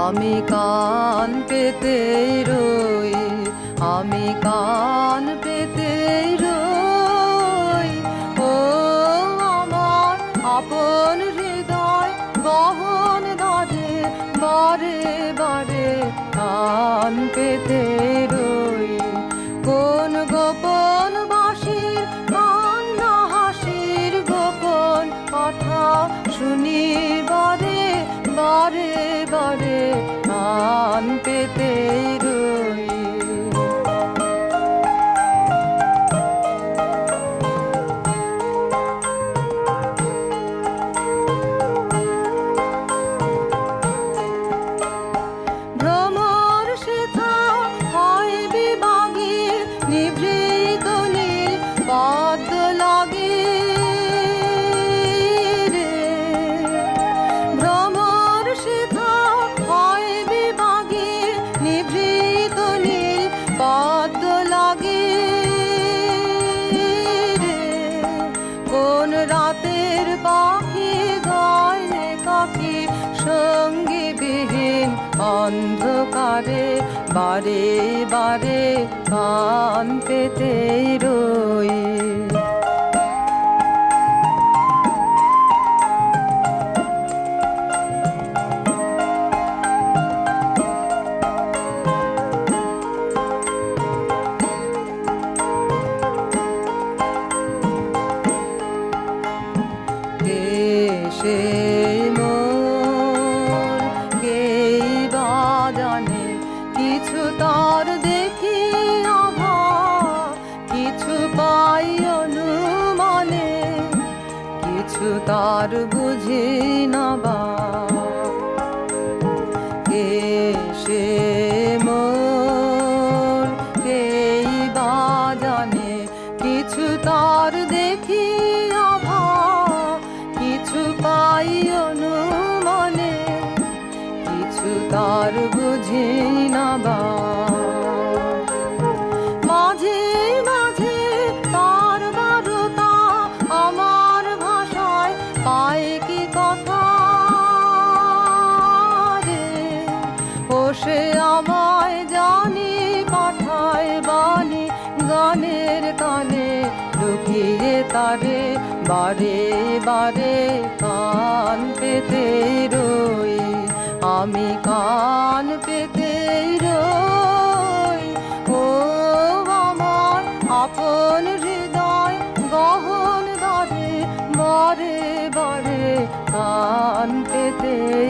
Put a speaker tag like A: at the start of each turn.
A: আমি কান পেতে রই, আমি কান পেতে রই। ও আমার আপন হৃদয়, গহন দাঁড়ে বারে বারে কান পেতে অন্ধকারে বারে বারে কান পেতে রই। দেশে কিছু তার বুঝি না এসে মোর কেই বা জানে কিছু তার দেখি আভা। কিছু কিছু তার বুঝি না সে আমায় জানি, পাঠায় বাণী, গানের কানে, লুকিয়ে তারে, বারে বারে কান পেতে রই। আমি কান পেতে রই। ও আমার আপন হৃদয়, গহন দারে বারে বারে কান পেতে